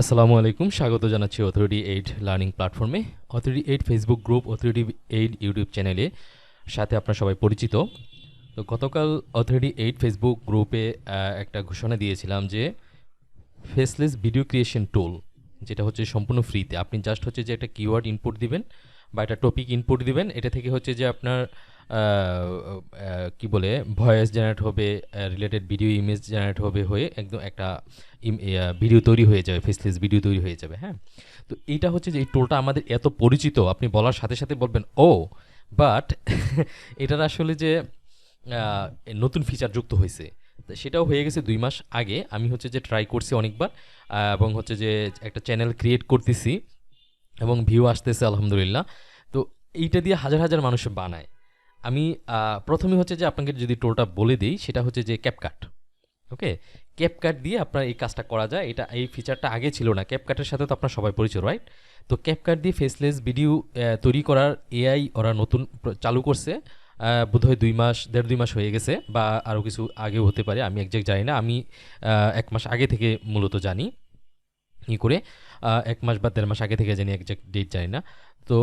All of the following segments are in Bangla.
আসসালামু আলাইকুম, স্বাগত জানাচ্ছি অথরিটি এইড লার্নিং প্ল্যাটফর্মে। Authority aid Facebook group, authority aid YouTube চ্যানেলে সাথে আপনার সবাই পরিচিত। তো গতকাল অথরিটি এইড ফেসবুক গ্রুপে একটা ঘোষণা দিয়েছিলাম যে ফেসলেস ভিডিও ক্রিয়েশন টুল, যেটা হচ্ছে সম্পূর্ণ ফ্রিতে। আপনি জাস্ট হচ্ছে যে একটা কিওয়ার্ড ইনপুট দিবেন বা একটা টপিক ইনপুট দিবেন, এটা থেকে হচ্ছে যে আপনার কি বলে, ভয়েস জেনারেট হবে রিলেটেড ভিডিও ইমেজ জেনারেট হবে হয়ে একদম একটা ভিডিও তৈরি হয়ে যাবে ফেসলেস ভিডিও তৈরি হয়ে যাবে হ্যাঁ? তো এইটা হচ্ছে যে এই টোলটা আমাদের এত পরিচিত, আপনি বলার সাথে সাথে বলবেন, ও বাট এটার আসলে যে নতুন ফিচার যুক্ত হয়েছে। সেটাও হয়ে গেছে দুই মাস আগে। আমি হচ্ছে যে ট্রাই করছি অনেকবার এবং হচ্ছে যে একটা চ্যানেল ক্রিয়েট করতেছি, এবং ভিউ আসতেছে, আলহামদুলিল্লাহ। তো এইটা দিয়ে হাজার হাজার মানুষ বানায়। আমি প্রথমে হচ্ছে যে আপনাকে যদি টোলটা বলে দিই, সেটা হচ্ছে যে ক্যাপকাট ওকে ক্যাপকাট দিয়ে আপনার এই কাজটা করা যায়। এটা, এই ফিচারটা আগে ছিল না। ক্যাপকাটের সাথে তো আপনার সবাই পরিচয় রাইট তো ক্যাপকাট দিয়ে ফেসলেস ভিডিও তৈরি করার এআই ওরা নতুন চালু করছে। বোধহয় দুই মাস, দেড় দুই মাস হয়ে গেছে বা আরও কিছু আগেও হতে পারে, আমি একজ্যাক্ট জানি না। আমি এক মাস আগে থেকে মূলত জানি। ই করে? এক মাস বা দেড় মাস আগে থেকে জানি একজ্যাক্ট ডেট জানি না। তো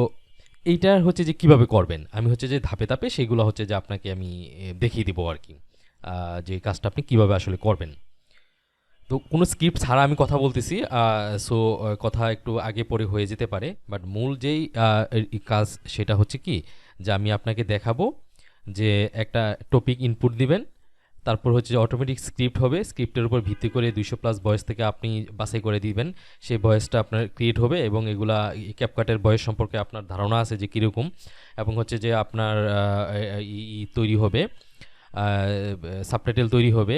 এইটার হচ্ছে যে কীভাবে করবেন? আমি হচ্ছে যে ধাপে ধাপে সেগুলো হচ্ছে যে আপনাকে আমি দেখিয়ে দিব আর কি। যে কাজটা আপনি কীভাবে আসলে করবেন। তো কোনো স্ক্রিপ্ট ছাড়া আমি কথা বলতেছি সো কথা একটু আগে পরে হয়ে যেতে পারে। বাট মূল যেই কাজ সেটা হচ্ছে কি? যে আমি আপনাকে দেখাবো যে একটা টপিক ইনপুট দিবেন তারপর হচ্ছে যে অটোমেটিক স্ক্রিপ্ট হবে। স্ক্রিপ্টের উপর ভিত্তি করে দুইশো প্লাস ভয়েস থেকে আপনি বাছাই করে দিবেন। সেই ভয়েসটা আপনার ক্রিয়েট হবে এবং এগুলা ক্যাপকাটের বয়স সম্পর্কে আপনার ধারণা আছে যে কীরকম এবং হচ্ছে যে আপনার ই তৈরি হবে সাবটাইটেল তৈরি হবে।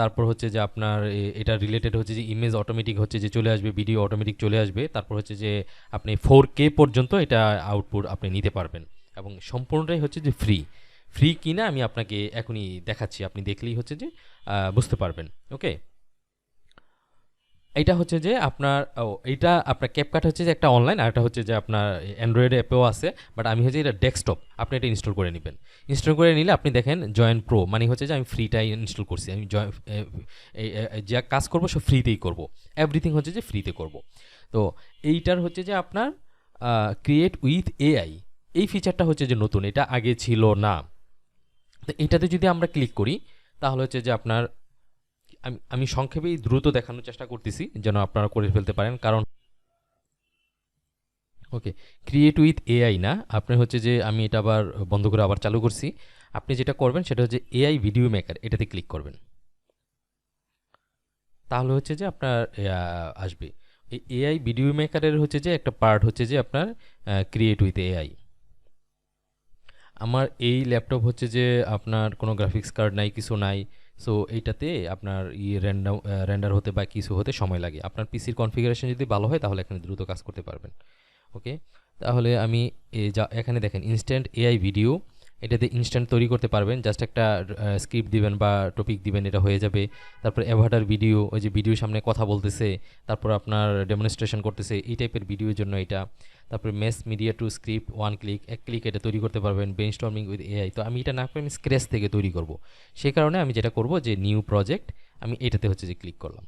তারপর হচ্ছে যে আপনার এটা রিলেটেড হচ্ছে যে ইমেজ অটোমেটিক হচ্ছে যে চলে আসবে ভিডিও অটোমেটিক চলে আসবে। তারপর হচ্ছে যে আপনি ফোর কে পর্যন্ত এটা আউটপুট আপনি নিতে পারবেন। এবং সম্পূর্ণটাই হচ্ছে যে ফ্রি ফ্রি কিনা আমি আপনাকে এখনই দেখাচ্ছি। আপনি দেখলেই হচ্ছে যে বুঝতে পারবেন। ওকে এটা হচ্ছে যে আপনার, ও, এইটা আপনার ক্যাপকাট হচ্ছে যে একটা অনলাইন আর একটা হচ্ছে যে আপনার অ্যান্ড্রয়েড অ্যাপেও আছে বাট আমি হচ্ছে এটা ডেস্কটপ আপনি এটা ইনস্টল করে নেবেন। ইনস্টল করে নিলে আপনি দেখেন জয়েন প্রো মানে হচ্ছে যে আমি ফ্রিটাই ইনস্টল করছি। আমি যা কাজ করব সব ফ্রিতেই করব। এভরিথিং হচ্ছে যে ফ্রিতে করব। তো এইটার হচ্ছে যে আপনার ক্রিয়েট উইথ এআই এই ফিচারটা হচ্ছে যে নতুন, এটা আগে ছিল না। তো এটাতে যদি আমরা ক্লিক করি, তাহলে হচ্ছে যে আপনার, আমি আমি সংক্ষেপেই দ্রুত দেখানোর চেষ্টা করতেছি, যেন আপনারা করে ফেলতে পারেন। কারণ, ওকে ক্রিয়েট উইথ এআই না, আপনি হচ্ছে যে আমি এটা আবার বন্ধ করে আবার চালু করছি। আপনি যেটা করবেন, সেটা হচ্ছে এআই ভিডিও মেকার এটাতে ক্লিক করবেন। তাহলে হচ্ছে যে আপনার আসবে। এআই ভিডিও মেকারের হচ্ছে যে একটা পার্ট হচ্ছে যে আপনার ক্রিয়েট উইথ এআই আমার এই ল্যাপটপ হচ্ছে যে আপনার কোনো গ্রাফিক্স কার্ড নাই, কিছু নাই সো এইটাতে আপনার ই র্যান্ডাম র্যান্ডার হতে বা কিছু হতে সময় লাগে। আপনার পিসির কনফিগারেশন যদি ভালো হয়, তাহলে এখানে দ্রুত কাজ করতে পারবেন। ওকে তাহলে আমি যা, এখানে দেখেন ইনস্ট্যান্ট এআই ভিডিও এটাতে ইনস্ট্যান্ট তৈরি করতে পারবেন। জাস্ট একটা স্ক্রিপ্ট দিবেন বা টপিক দিবেন, এটা হয়ে যাবে। তারপর অ্যাভাটার ভিডিও ওই যে ভিডিওর সামনে কথা বলতেছে, তারপর আপনার ডেমনস্ট্রেশন করতেছে, এই টাইপের ভিডিওর জন্য এটা। তারপরে mess media to script one click এক ক্লিক এটা তৈরি করতে পারবেন ব্রেন স্টর্মিং উইথ এআই তো আমি এটা না করে আমি স্ক্র্যাচ থেকে তৈরি করব। সেই কারণে আমি যেটা করব যে নিউ প্রজেক্ট আমি এটাতে হচ্ছে যে ক্লিক করলাম।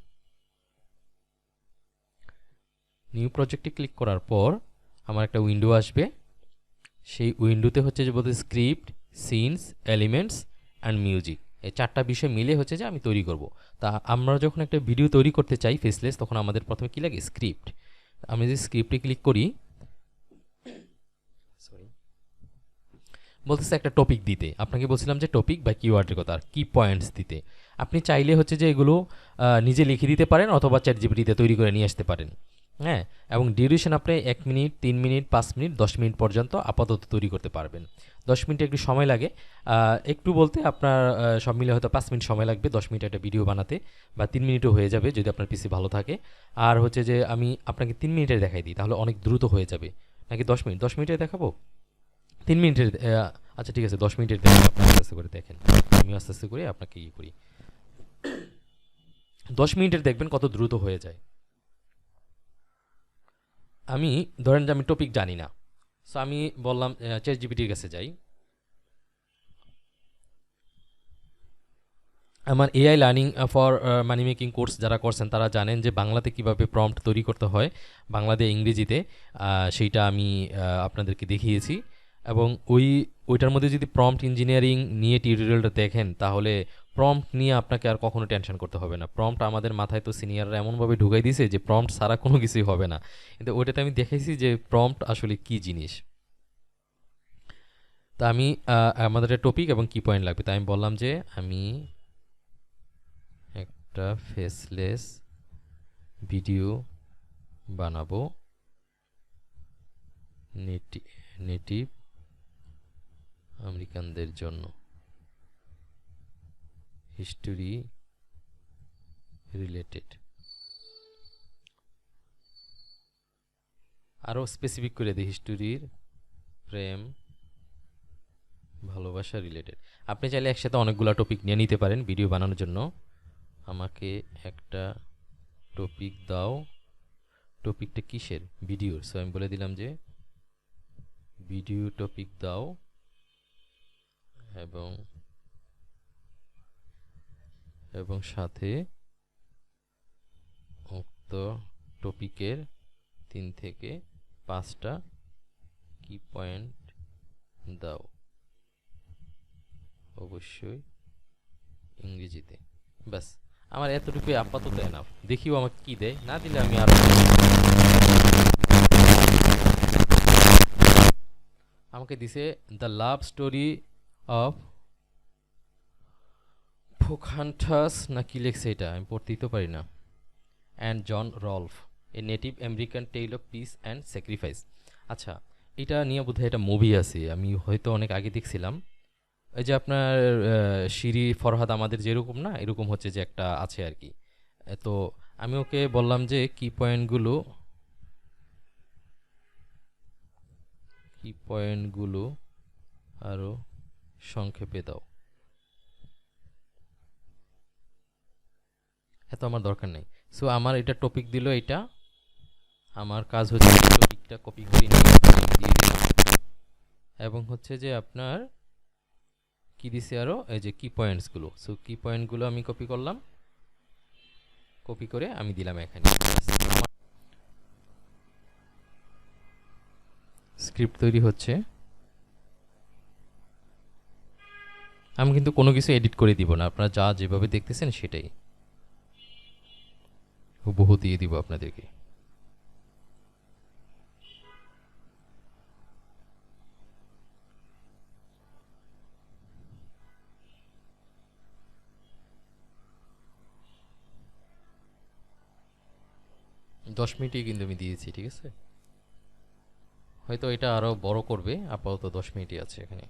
নিউ প্রজেক্টে ক্লিক করার পর আমার একটা উইন্ডো আসবে। সেই উইন্ডোতে হচ্ছে যে বলতে script scenes elements and music এই চারটা বিষয় মিলে হচ্ছে যে আমি তৈরি করব। তা আমরা যখন একটা ভিডিও তৈরি করতে চাই ফেসলেস তখন আমাদের প্রথমে কী লাগে? স্ক্রিপ্ট আমি যদি স্ক্রিপ্টে ক্লিক করি বলতেছে একটা টপিক দিতে। আপনাকে বলছিলাম যে টপিক বা কিওয়ার্ডের কথা, আর কি পয়েন্টস দিতে। আপনি চাইলে হচ্ছে যে এগুলো নিজে লিখে দিতে পারেন অথবা চ্যাট জিপিটিতে তৈরি করে নিয়ে আসতে পারেন। হ্যাঁ এবং ডিউরেশন আপনি এক মিনিট, তিন মিনিট, পাঁচ মিনিট, দশ মিনিট পর্যন্ত আপাতত তৈরি করতে পারবেন। দশ মিনিট একটু সময় লাগে। একটু বলতে আপনার সব মিলে হয়তো পাঁচ মিনিট সময় লাগবে দশ মিনিট একটা ভিডিও বানাতে, বা তিন মিনিটও হয়ে যাবে যদি আপনার পিসি ভালো থাকে। আর হচ্ছে যে আমি আপনাকে তিন মিনিটের দেখাই দিই, তাহলে অনেক দ্রুত হয়ে যাবে। নাকি দশ মিনিট? দশ মিনিটে দেখাবো? তিন মিনিটের আচ্ছা ঠিক আছে, দশ মিনিটের দেখেন আপনি আস্তে আস্তে করে দেখেন। আমি আস্তে আস্তে করে আপনাকে ইয়ে করি। দশ মিনিটের দেখবেন কত দ্রুত হয়ে যায়। আমি, ধরেন যে আমি টপিক জানি না। সো আমি বললাম চেস জিপিটির কাছে যাই। আমার AI learning for money making course যারা করছেন, তারা জানেন যে বাংলাতে কীভাবে প্রম্পট তৈরি করতে হয় বাংলাতে ইংরেজিতে। সেইটা আমি আপনাদেরকে দেখিয়েছি। এবং ওই, ওইটার মধ্যে যদি প্রম্পট ইঞ্জিনিয়ারিং নিয়ে টিউটোরিয়ালটা দেখেন, তাহলে প্রম্পট নিয়ে আপনাকে আর কখনো টেনশন করতে হবে না। প্রম্পট আমাদের মাথায় তো সিনিয়ররা এমনভাবে ঢুকাই দিয়েছে যে প্রম্পট ছাড়া কোনো কিছুই হবে না। কিন্তু ওইটাতে আমি দেখেছি যে প্রম্পট আসলে কি জিনিস। তা আমি আমাদের টপিক এবং কি পয়েন্ট লাগবে। তাই আমি বললাম যে আমি একটা ফেসলেস ভিডিও বানাবো। নেটি নেটিভ আমেরিকানদের জন্য। হিস্টোরি রিলেটেড আরও স্পেসিফিক করে দিই হিস্টোরির প্রেম, ভালোবাসা রিলেটেড আপনি চাইলে একসাথে অনেকগুলো টপিক নিয়ে নিতে পারেন ভিডিও বানানোর জন্য। আমাকে একটা টপিক দাও। টপিকটা কিসের? ভিডিওর সো আমি বলে দিলাম যে ভিডিও টপিক দাও এবং এবং সাথে উক্ত টপিকের তিন থেকে পাঁচটা কি পয়েন্ট দাও। অবশ্যই ইংরেজিতে। ব্যাস, আমার এতটুকুই আপাতত এনাফ দেখিও আমাকে কি দেয়। না দিলে আমি আরও আমাকে দিছে the love story of Pocahontas না কি লেখছে এটা? আমি পড়তেই তো পারি না। And John Rolfe a Native American tale of peace and sacrifice আচ্ছা এটা নিয়ে বোধহয় একটা মুভি আছে, আমি হয়তো অনেক আগে দেখছিলাম। এই যে আপনার শিরি ফরহাদ আমাদের যেরকম না, এরকম হচ্ছে যে একটা আছে আর কি। তো আমি ওকে বললাম যে, কি পয়েন্টগুলো কি পয়েন্টগুলো আরও সংক্ষেপে দাও। এত আমার দরকার নেই। সো আমার এটা টপিক দিল এটা আমার কাজ হচ্ছে টপিকটা কপি করে এবং হচ্ছে যে আপনার কি দিছে আরও এই যে কি পয়েন্টসগুলো সো কি পয়েন্টগুলো আমি কপি করলাম। কপি করে আমি দিলাম এখানে। স্ক্রিপ্ট তৈরি হচ্ছে। আমি কিন্তু কোনো কিছু এডিট করে দিব না। আপনারা যা যেভাবে দেখতেছেন সেটাই। হুবহু দিয়ে দিব আপনাদেরকে। দশ মিনিটই কিন্তু আমি দিয়েছি, ঠিক আছে? হয়তো এটা আরও বড় করবে, আপাতত দশ মিনিটই আছে এখানে।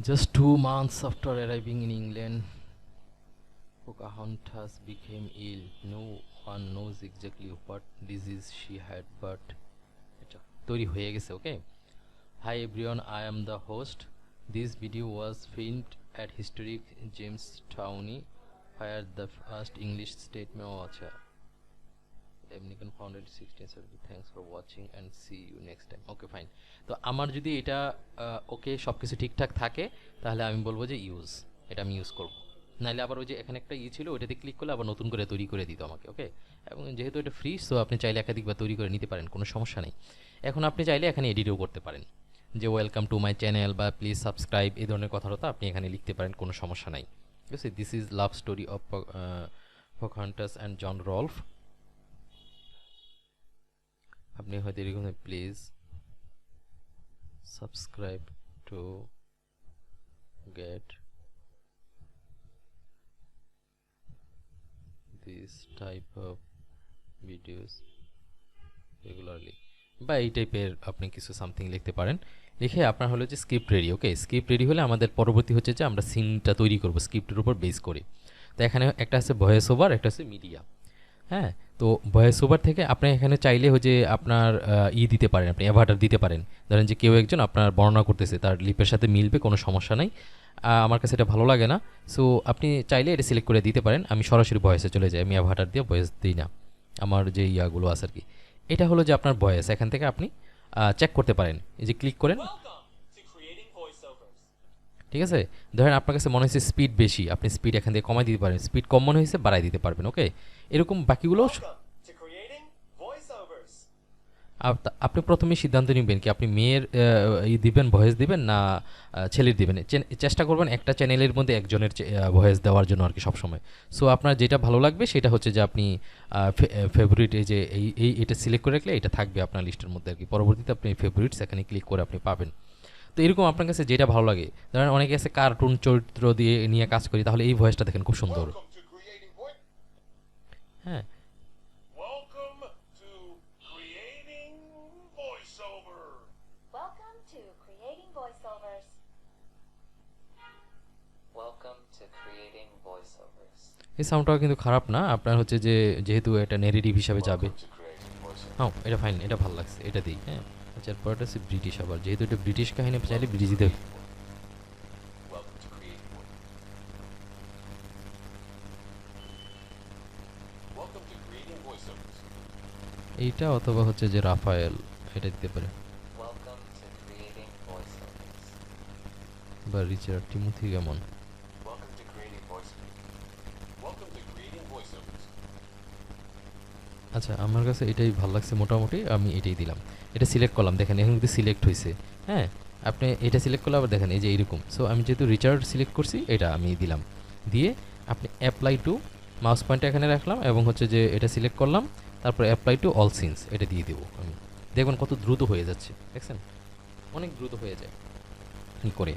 Just two months after arriving in England, Pocahontas became ill. No one knows exactly what disease she had, but এটা তৈরি হয়ে গেছে ওকে Hi everyone, I am the host. This video was filmed at historic Jamestown, where the first English statement oh, আচ্ছা Dominican founded 1670. Thanks for watching and see you next time. Okay, fine. তো আমার যদি এটা ওকে সব কিছু ঠিকঠাক থাকে তাহলে আমি বলব যে ইউজ এটা আমি ইউজ করব নাহলে আবার ওই যে এখানে একটা ইয়ে ছিল ওটাতে ক্লিক করলে আবার নতুন করে তৈরি করে দিত আমাকে ওকে এবং যেহেতু এটা ফ্রি সো আপনি চাইলে একাধিকবার তৈরি করে নিতে পারেন কোনো সমস্যা নেই এখন আপনি চাইলে এখানে এডিটও করতে পারেন যে ওয়েলকাম টু মাই চ্যানেল বা প্লিজ সাবস্ক্রাইব এই ধরনের কথাটা আপনি এখানে লিখতে পারেন কোনো সমস্যা নাই ঠিক আছে this is love story of Pocahontas and John Rolfe আপনি হয়তো এরকম please subscribe to get this type of videos regularly. বা এই টাইপের আপনি কিছু সামথিং লিখতে পারেন। লিখে আপনার হলো যে script ready okay script ready হলে আমাদের পরবর্তী হচ্ছে যে আমরা সিনটা তৈরি করব স্ক্রিপ্টের উপর বেস করে। তো এখানে একটা আছে ভয়েস ওভার একটা আছে মিডিয়া হ্যাঁ? তো ভয়েস ওভার থেকে আপনি এখানে চাইলে হচ্ছে আপনার ই দিতে পারেন, আপনি অ্যাভাটার দিতে পারেন। ধরেন যে কেউ একজন আপনার বর্ণনা করতেছে, তার লিপের সাথে মিলবে, কোনো সমস্যা নাই। আমার কাছে এটা ভালো লাগে না। সো আপনি চাইলে এটা সিলেক্ট করে দিতে পারেন। আমি সরাসরি ভয়েসে চলে যাই, আমি অ্যাভাটার দিয়ে ভয়েস দিই না। আমার যে ইয়াগুলো আছে আর কি এটা হলো যে আপনার ভয়েস এখান থেকে আপনি চেক করতে পারেন। এই যে ক্লিক করেন। ঠিক আছে? ধরেন আপনার কাছে মনে হয়েছে স্পিড বেশি আপনি স্পিড এখান থেকে কমাই দিতে পারেন স্পিড কম মনে হয়েছে বাড়াই দিতে পারবেন ওকে এরকম বাকিগুলো আপনি প্রথমে সিদ্ধান্ত নেবেন কি আপনি মেয়ের ই দিবেন ভয়েস দিবেন না ছেলের দিবেন? চেষ্টা করবেন একটা চ্যানেলের মধ্যে একজনের ভয়েস দেওয়ার জন্য আর কি সবসময়। সো আপনার যেটা ভালো লাগবে সেটা হচ্ছে যে আপনি ফেভারিট এই যে এই এই এটা সিলেক্ট করে রাখলে এটা থাকবে আপনার লিস্টের মধ্যে আর কি। পরবর্তীতে আপনি ফেভারিটস এখানে ক্লিক করে আপনি পাবেন। তো এরকম আপনার কাছে যেটা ভালো লাগে? ধরেন অনেকে আছে কার্টুন চরিত্র দিয়ে নিয়ে কাজ করি তাহলে এই ভয়েসটা দেখেন খুব সুন্দর। হ্যাঁ। এই সাউন্ডটাও কিন্তু খারাপ না আপনার হচ্ছে যে যেহেতু এটা নেগেটিভ হিসাবে যাবে। হ্যাঁ এটা ফাইন এটা ভালো লাগছে, এটা দিই হ্যাঁ আচ্ছা এরপরটা হচ্ছে ব্রিটিশ আবার, যেহেতু এটা ব্রিটিশ কাহিনী চাইলে ব্রিটিশ দিতে. এইটা অথবা হচ্ছে যে রাফায়েল, এটা দিতে পারে. বা রিচার্ড টিমুথি কেমন আচ্ছা আমার কাছে এটাই ভালো লাগছে মোটামুটি, আমি এটাই দিলাম। এটা সিলেক্ট করলাম, দেখেন এখন কিন্তু সিলেক্ট হয়েছে হ্যাঁ আপনি এটা সিলেক্ট করলে আবার দেখেন, এই যে এইরকম। সো আমি যেহেতু রিচার্ড সিলেক্ট করছি, এটা আমি দিলাম। দিয়ে আপনি অ্যাপ্লাই টু মাউস পয়েন্টটা এখানে রাখলাম এবং হচ্ছে যে এটা সিলেক্ট করলাম, তারপর অ্যাপ্লাই টু অল সিনস এটা দিয়ে দেবো আমি। দেখবেন কত দ্রুত হয়ে যাচ্ছে, দেখছেন? অনেক দ্রুত হয়ে যায়। কি করে।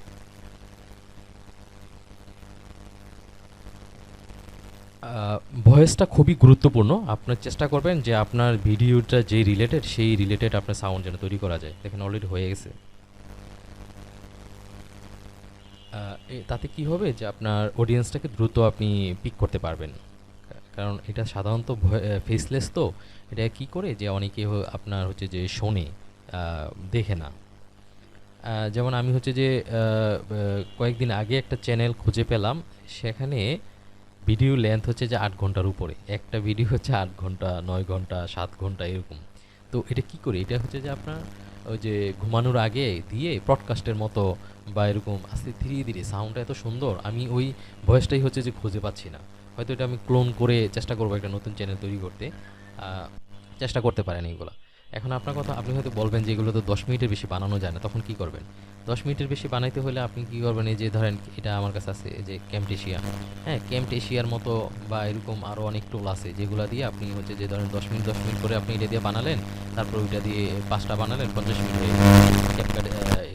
ভয়েসটা খুবই গুরুত্বপূর্ণ। আপনার চেষ্টা করবেন যে আপনার ভিডিওটা যেই রিলেটেড সেই রিলেটেড আপনার সাউন্ড যেন তৈরি করা যায়। দেখেন অলরেডি হয়ে গেছে। তাতে কি হবে যে আপনার অডিয়েন্সটাকে দ্রুত আপনি পিক করতে পারবেন। কারণ এটা সাধারণত ফেসলেস তো। এটা কি করে যে অনেকে আপনার হচ্ছে যে শোনে দেখে না। যেমন আমি হচ্ছে যে কয়েকদিন আগে একটা চ্যানেল খুঁজে পেলাম। সেখানে ভিডিও লেন্থ হচ্ছে যে আট ঘণ্টার উপরে। একটা ভিডিও হচ্ছে আট ঘণ্টা, নয় ঘণ্টা, সাত ঘণ্টা, এরকম। তো এটা কি করে? এটা হচ্ছে যে আপনার ওই যে ঘুমানোর আগে দিয়ে প্রডকাস্টের মতো বা এরকম আস্তে ধীরে ধীরে সাউন্ডটা এত সুন্দর, আমি ওই ভয়েসটাই হচ্ছে যে খুঁজে পাচ্ছি না। হয়তো এটা আমি ক্লোন করে চেষ্টা করব একটা নতুন চ্যানেল তৈরি করতে। চেষ্টা করতে পারেন এইগুলো। এখন আপনার কথা, আপনি হয়তো বলবেন যে এগুলো তো দশ মিনিটের বেশি বানানো যায় না, তখন কি করবেন? দশ মিনিটের বেশি বানাইতে হলে আপনি কি করবেন? এই যে ধরেন, এটা আমার কাছে আছে যে ক্যাম্পটেশিয়া হ্যাঁ ক্যাম্পটেশিয়ার মতো বা এরকম আরও অনেক টুল আছে, যেগুলো দিয়ে আপনি হচ্ছে যে ধরেন দশ মিনিট দশ মিনিট করে আপনি এটা দিয়ে বানালেন, তারপর ওইটা দিয়ে পাঁচটা বানালেন, পঞ্চাশ মিনিট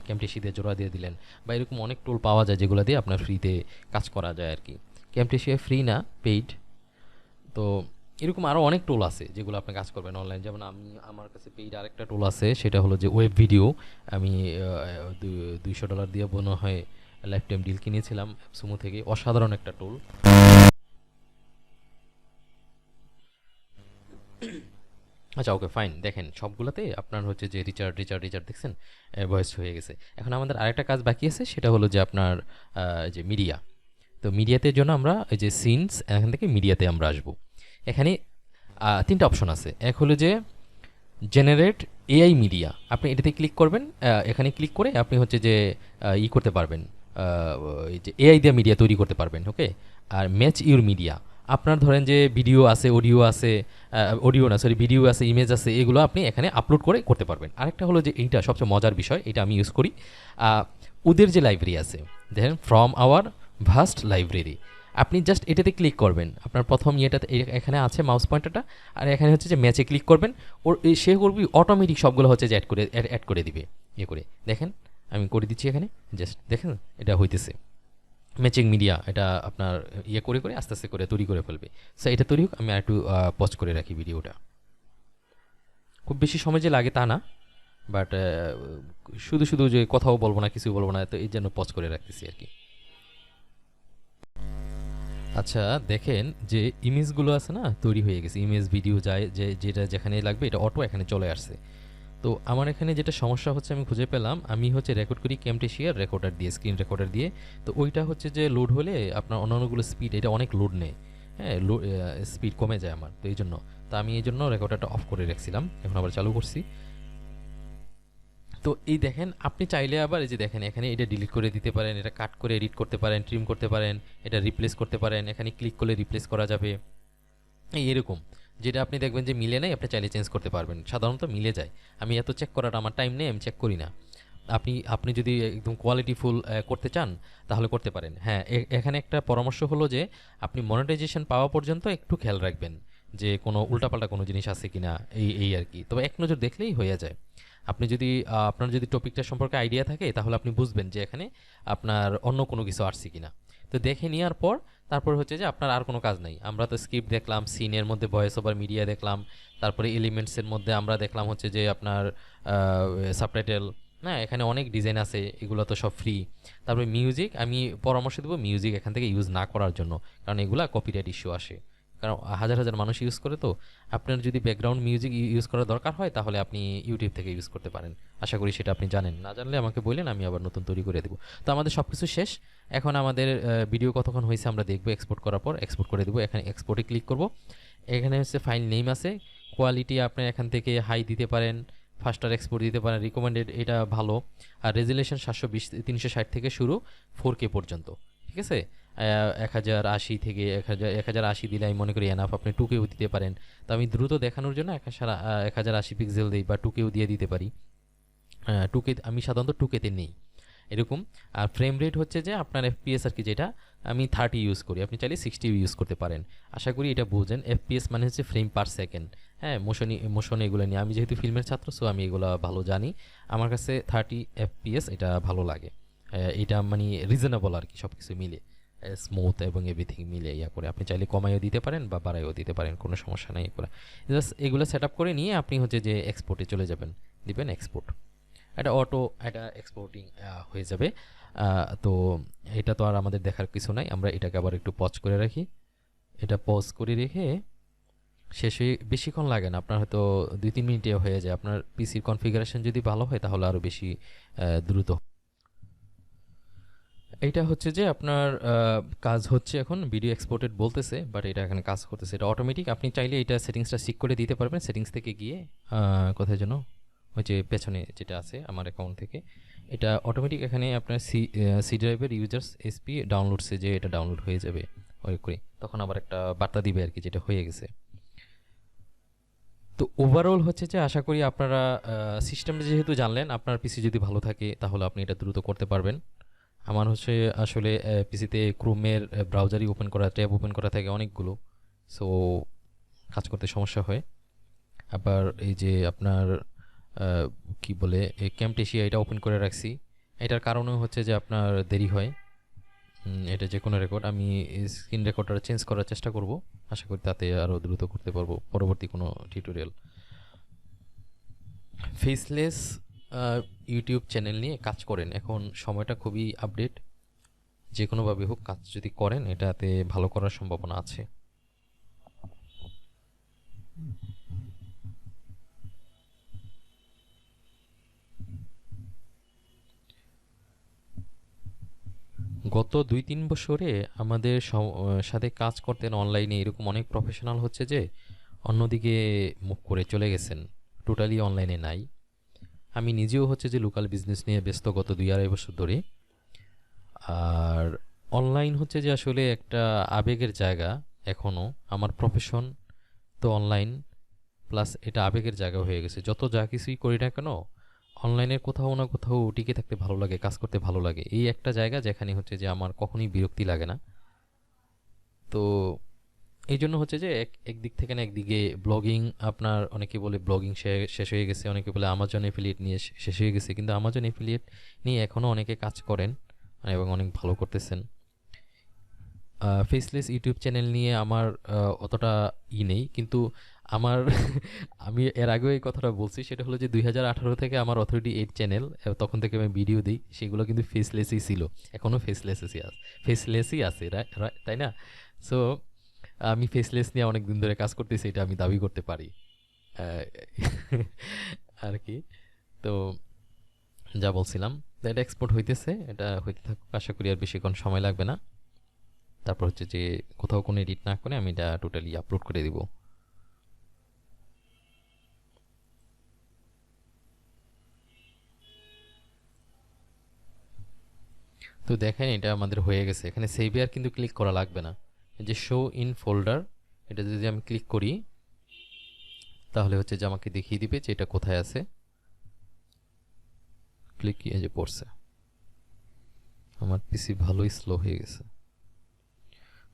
ক্যাম্পটেশি দিয়ে জোড়া দিয়ে দিলেন। বা এরকম অনেক টুল পাওয়া যায় যেগুলো দিয়ে আপনার ফ্রিতে কাজ করা যায় আর কি। ক্যাম্পটেশিয়া ফ্রি না পেইড তো এরকম আরও অনেক টুল আছে যেগুলো আপনি কাজ করবেন অনলাইন যেমন আমি, আমার কাছে পেইড আরেকটা টুল আছে, সেটা হলো যে ওয়েব ভিডিও আমি দুইশো ডলার দিয়ে মনে হয় লাইফ টাইম ডিল কিনেছিলাম সুমো থেকে। অসাধারণ একটা টুল আচ্ছা ওকে ফাইন দেখেন, সবগুলোতে আপনার হচ্ছে যে রিচার্ড রিচার্ড রিচার্ড দেখছেন? ভয়েস হয়ে গেছে। এখন আমাদের আরেকটা কাজ বাকি আছে, সেটা হলো যে আপনার যে মিডিয়া তো মিডিয়াতে জন্য আমরা এই যে সিনস এখান থেকে মিডিয়াতে আমরা আসব। এখানে তিনটা অপশন আছে। এক হলো যে জেনারেট এআই মিডিয়া আপনি এটাতে ক্লিক করবেন এখানে ক্লিক করে আপনি হচ্ছে যে ই করতে পারবেন। যে এআই দিয়ে মিডিয়া তৈরি করতে পারবেন ওকে আর ম্যাচ ইউর মিডিয়া আপনার ধরেন যে ভিডিও আছে অডিও আছে অডিও না সরি ভিডিও আছে ইমেজ আছে, এগুলো আপনি এখানে আপলোড করে করতে পারবেন। আরেকটা হলো যে এইটা সবচেয়ে মজার বিষয়, এটা আমি ইউজ করি। ওদের যে লাইব্রেরি আছে, দেখেন ফ্রম আওয়ার ভাস্ট লাইব্রেরি আপনি জাস্ট এটাতে ক্লিক করবেন। আপনার প্রথম ইয়েটাতে এখানে আছে মাউস পয়েন্টারটা আর এখানে হচ্ছে যে ম্যাচে ক্লিক করবেন। ওর সে করবি অটোমেটিক সবগুলো হচ্ছে যে অ্যাড করে অ্যাড করে দিবে। ইয়ে করে। দেখেন, আমি করে দিচ্ছি এখানে। জাস্ট দেখেন, এটা হইতেছে। ম্যাচিং মিডিয়া এটা আপনার ইয়ে করে করে, আস্তে আস্তে করে তৈরি করে ফেলবে। সো এটা তৈরি হোক, আমি আর একটু পজ করে রাখি ভিডিওটা। খুব বেশি সময় যে লাগে তা না বাট শুধু শুধু যে কথাও বলব না কিছু বলব না, তো এই জন্য পজ করে রাখতেছি আর কি। আচ্ছা দেখেন যে ইমেজগুলো আছে না, তৈরি হয়ে গেছে। ইমেজ, ভিডিও যায় যে, যেটা যেখানে লাগবে, এটা অটো এখানে চলে আসছে। তো আমার এখানে যেটা সমস্যা হচ্ছে, আমি খুঁজে পেলাম, আমি হচ্ছে রেকর্ড করি ক্যামটেশিয়ার রেকর্ডার দিয়ে স্ক্রিন রেকর্ডার দিয়ে। তো ওইটা হচ্ছে যে লোড হলে আপনার অন্যান্যগুলো স্পিড এটা অনেক লোড নেয়। হ্যাঁ স্পিড কমে যায় আমার, তো এই জন্য তো আমি এই জন্য রেকর্ডারটা অফ করে রাখছিলাম, এখন আবার চালু করছি। তো এই দেখেন, আপনি চাইলে আবার এই যে দেখেন, এখানে এটা ডিলিট করে দিতে পারেন, এটা কাট করে এডিট করতে পারেন ট্রিম করতে পারেন, এটা রিপ্লেস করতে পারেন, এখানে ক্লিক করলে রিপ্লেস করা যাবে। এই এরকম, যেটা আপনি দেখবেন যে মিলে নেই, আপনি চাইলে চেঞ্জ করতে পারবেন। সাধারণত মিলে যায়। আমি এত চেক করার আমার টাইম নেই, আমি চেক করি না। আপনি আপনি যদি একদম কোয়ালিটিফুল করতে চান, তাহলে করতে পারেন। হ্যাঁ এখানে একটা পরামর্শ হলো যে, আপনি মনিটাইজেশন পাওয়া পর্যন্ত একটু খেয়াল রাখবেন যে কোনো উল্টাপাল্টা কোনো জিনিস আছে কিনা, এই এই আর কি। তবে এক নজর দেখলেই হয়ে যায়। আপনি যদি আপনার যদি টপিকটা সম্পর্কে আইডিয়া থাকে, তাহলে আপনি বুঝবেন যে এখানে আপনার অন্য কোনো কিছু আসছে কিনা। তো দেখে নেওয়ার পর, তারপর হচ্ছে যে আপনার আর কোনো কাজ নাই। আমরা তো স্ক্রিপ্ট দেখলাম, সিনের মধ্যে ভয়েস ওভার মিডিয়া দেখলাম, তারপরে এলিমেন্টসের মধ্যে আমরা দেখলাম হচ্ছে যে আপনার সাবটাইটেল হ্যাঁ এখানে অনেক ডিজাইন আছে, এগুলো তো সব ফ্রি তারপরে মিউজিক আমি পরামর্শ দেবো মিউজিক এখান থেকে ইউজ না করার জন্য, কারণ এগুলা কপিরাইট ইস্যু আসে। কারণ হাজার হাজার মানুষ ইউজ করে তো। আপনার যদি ব্যাকগ্রাউন্ড মিউজিক ইউজ করার দরকার হয়, তাহলে আপনি ইউটিউব থেকে ইউজ করতে পারেন। আশা করি সেটা আপনি জানেন। না জানলে আমাকে বললেন, আমি আবার নতুন তৈরি করে দেবো। তো আমাদের সব কিছু শেষ। এখন আমাদের ভিডিও কতক্ষণ হয়েছে আমরা দেখব এক্সপোর্ট করার পর এক্সপোর্ট করে দেবো। এখানে এক্সপোর্টে ক্লিক করব। এখানে হচ্ছে ফাইল নেম আছে। কোয়ালিটি আপনি এখান থেকে হাই দিতে পারেন ফাস্টার এক্সপোর্ট দিতে পারেন। রিকমেন্ডেড এটা ভালো। আর রেজুলেশন সাতশো বিশ, তিনশো ষাট থেকে শুরু ফোর কে পর্যন্ত। ঠিক আছে? এক হাজার আশি থেকে এক হাজার এক হাজার আশি দিলে আমি মনে করি এনাফ আপনি টু কেও দিতে পারেন। তো আমি দ্রুত দেখানোর জন্য এক এক হাজার আশি পিক্সেল দিই বা টু কেও দিয়ে দিতে পারি। টুকে আমি সাধারণত টুকেতে নেই। এরকম। আর ফ্রেম রেট হচ্ছে যে আপনার এফপিএস আর কি যেটা আমি থার্টি ইউজ করি। আপনি চাইলে সিক্সটি ইউজ করতে পারেন। আশা করি এটা বুঝেন। এফপিএস মানে হচ্ছে ফ্রেম পার সেকেন্ড হ্যাঁ মোশনি মোশন এগুলো নিয়ে। আমি যেহেতু ফিল্মের ছাত্র সো আমি এগুলো ভালো জানি। আমার কাছে থার্টি এফপিএস এটা ভালো লাগে। এটা মানে রিজনেবল আর কি সব কিছু মিলে। স্মুথ এবং এভরিথিং মিলে ইয়া করে। আপনি চাইলে কমাইও দিতে পারেন বা বাড়াইও দিতে পারেন, কোনো সমস্যা নেই করে। জাস্ট এগুলো সেট করে নিয়ে আপনি হচ্ছে যে এক্সপোর্টে চলে যাবেন, দিবেন এক্সপোর্ট এটা অটো এটা এক্সপোর্টিং হয়ে যাবে। তো এটা তো আর আমাদের দেখার কিছু নাই। আমরা এটাকে আবার একটু পজ করে রাখি। এটা পজ করে রেখে শেষে বেশিক্ষণ লাগে না। আপনার হয়তো দুই তিন মিনিটে হয়ে যায়। আপনার পিসির কনফিগারেশন যদি ভালো হয় তাহলে আরও বেশি দ্রুত এইটা হচ্ছে যে আপনার কাজ হচ্ছে এখন ভিডিও এক্সপোর্টেড বলতেছে বাট এটা এখানে কাজ করতেছে। এটা অটোমেটিক আপনি চাইলে এটা সেটিংসটা ঠিক করে দিতে পারবেন সেটিংস থেকে গিয়ে কোথায় যেন ওই যে পেছনে যেটা আছে আমার অ্যাকাউন্ট থেকে, এটা অটোমেটিক এখানে আপনার সি সি ড্রাইভের ইউজার্স এসপি ডাউনলোডসে যে এটা ডাউনলোড হয়ে যাবে ওই করে। তখন আবার একটা বার্তা দিবে আর কি যেটা হয়ে গেছে। তো ওভারঅল হচ্ছে যে আশা করি আপনারা সিস্টেমটা যেহেতু জানলেন, আপনার পিসি যদি ভালো থাকে তাহলে আপনি এটা দ্রুত করতে পারবেন। আমার হচ্ছে আসলে পিসিতে ক্রোমের ব্রাউজারই ওপেন করা ট্যাব ওপেন করা থাকে অনেকগুলো। সো কাজ করতে সমস্যা হয়। আবার এই যে আপনার কি বলে ক্যাম্পটেশিয়া এটা ওপেন করে রাখছি। এটার কারণেও হচ্ছে যে আপনার দেরি হয়। এটা যে কোনো রেকর্ড আমি স্ক্রিন রেকর্ডার চেঞ্জ করার চেষ্টা করব। আশা করি তাতে আরও দ্রুত করতে পারব। পরবর্তী কোনো টিউটোরিয়াল ফেসলেস ইউটিউব চ্যানেল নিয়ে কাজ করেন। এখন সময়টা খুবই আপডেট যে কোনোভাবে হোক কাজ যদি করেন, এটাতে ভালো করার সম্ভাবনা আছে। গত দুই তিন বছরে আমাদের সাথে কাজ করতেন অনলাইনে এরকম অনেক প্রফেশনাল হচ্ছে যে, অন্যদিকে মুখ করে চলে গেছেন। টোটালি অনলাইনে নাই। আমি নিজেও হচ্ছে যে লোকাল বিজনেস নিয়ে ব্যস্ত গত দুই আড়াই বছর ধরে। আর অনলাইন হচ্ছে যে আসলে একটা আবেগের জায়গা এখনও আমার প্রফেশন তো অনলাইন প্লাস এটা আবেগের জায়গা হয়ে গেছে। যত যা কিছুই করি না কেন অনলাইনের কোথাও না কোথাও টিকে থাকতে ভালো লাগে, কাজ করতে ভালো লাগে। এই একটা জায়গা যেখানে হচ্ছে যে আমার কখনোই বিরক্তি লাগে না। তো এই জন্য হচ্ছে যে এক, একদিক থেকে না একদিকে ব্লগিং আপনার অনেকে বলে ব্লগিং শেষ হয়ে গেছে, অনেকে বলে আমাজন এফিলিয়েট নিয়ে শেষ হয়ে গেছে। কিন্তু আমাজন এফিলিয়েট নিয়ে এখনও অনেকে কাজ করেন এবং অনেক ভালো করতেছেন। ফেসলেস ইউটিউব চ্যানেল নিয়ে আমার অতটা ই নেই। কিন্তু আমার আমি এর আগেও এই কথাটা বলছি, সেটা হলো যে দুই হাজার আঠারো থেকে আমার অথরিটি এইট চ্যানেল তখন থেকে আমি ভিডিও দিই, সেগুলো কিন্তু ফেসলেসই ছিল। এখনও ফেসলেসই আছে ফেসলেসই আছে তাই না? সো আমি ফেসলেস নিয়ে অনেক দিন ধরে কাজ করতেছি, এটা আমি দাবি করতে পারি। আর কি। তো যা বলছিলাম, এটা এক্সপোর্ট হইতেছে, এটা হইতে থাকুক, আশা করি আর বেশিক্ষণ সময় লাগবে না। তারপর হচ্ছে যে কোথাও কোনো এডিট না করে আমি এটা টোটালি আপলোড করে দিব। তো দেখেন, এটা আমাদের হয়ে গেছে। এখানে সেভিয়ার কিন্তু ক্লিক করা লাগবে না। যে শো ইন ফোল্ডার এটা যদি আমি ক্লিক করি, তাহলে হচ্ছে যে আমাকে দেখিয়ে দিবে যে এটা কোথায় আছে। ক্লিক এই যে পড়ছে। আমার পিসি ভালোই স্লো হয়ে গেছে।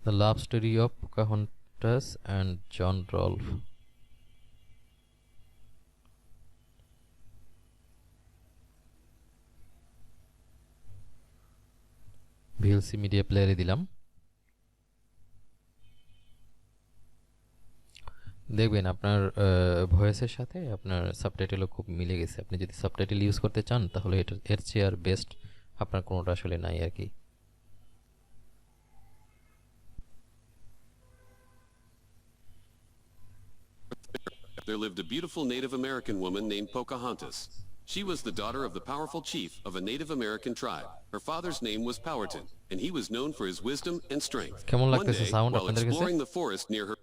The love story of Pocahontas and John Rolfe VLC media প্লেয়ারে দিলাম। দেখবেন আপনার ভয়েসের সাথে আপনার সাবটাইটেলও খুব মিলে গেছে আপনি যদি সাবটাইটেল ইউজ করতে চান তাহলে এটা এর চেয়ে আর বেস্ট আপনার কোনোটা আসলে নাই আর কি there lived a beautiful Native American woman named Pocahontas. She was the daughter of the powerful chief of a Native American tribe. Her father's name was Powhatan, and he was known for his wisdom and strength. One day, while exploring the forest near her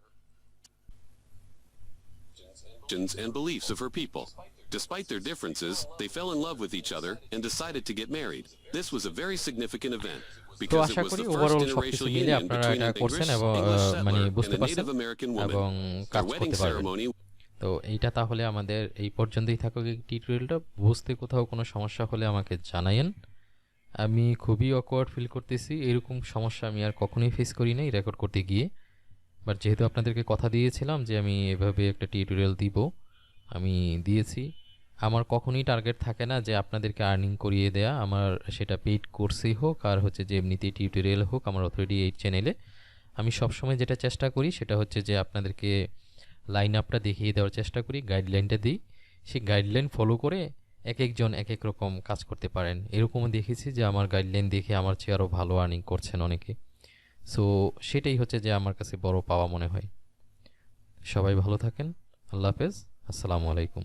and beliefs of her people. Despite their differences, they fell in love with each other and decided to get married. This was a very significant event তো because it আশা was করি the first ওভারঅল সবকিছু interracial মিলে union আপনারা between এটা করছেন এবং মানে বুঝতে and a পারছেন Native American এবং woman. কাজ করতে পারবেন তো এইটা তাহলে আমাদের এই পর্যন্তই থাকুক এই টিউটোরিয়ালটা বুঝতে কোথাও কোনো সমস্যা হলে আমাকে জানায়েন আমি খুবই অকওয়ার্ড ফিল করতেছি এরকম সমস্যা আমি আর কখনোই ফেস করি নাই রেকর্ড করতে গিয়ে বাট যেহেতু আপনাদেরকে কথা দিয়েছিলাম যে আমি এভাবে একটা টিউটোরিয়াল দিব, আমি দিয়েছি, আমার কখনোই টার্গেট থাকে না যে আপনাদেরকে আর্নিং করিয়ে দেয়া, আমার সেটা পেইড কোর্সেই হোক আর হচ্ছে যে এমনিতেই টিউটোরিয়াল হোক আমার অথরিটি এই চ্যানেলে আমি সবসময় যেটা চেষ্টা করি সেটা হচ্ছে যে আপনাদেরকে লাইন আপটা দেখিয়ে দেওয়ার চেষ্টা করি গাইডলাইনটা দিই। সেই গাইডলাইন ফলো করে এক একজন এক এক রকম কাজ করতে পারেন। এরকমও দেখেছি যে আমার গাইডলাইন দেখে আমার চেয়ে আরও ভালো আর্নিং করছেন অনেকে। সো সেটাই হচ্ছে যে আমার কাছে বড় পাওয়া মনে হয়। সবাই ভালো থাকেন। আল্লাহ হাফেজ। আসসালামু আলাইকুম।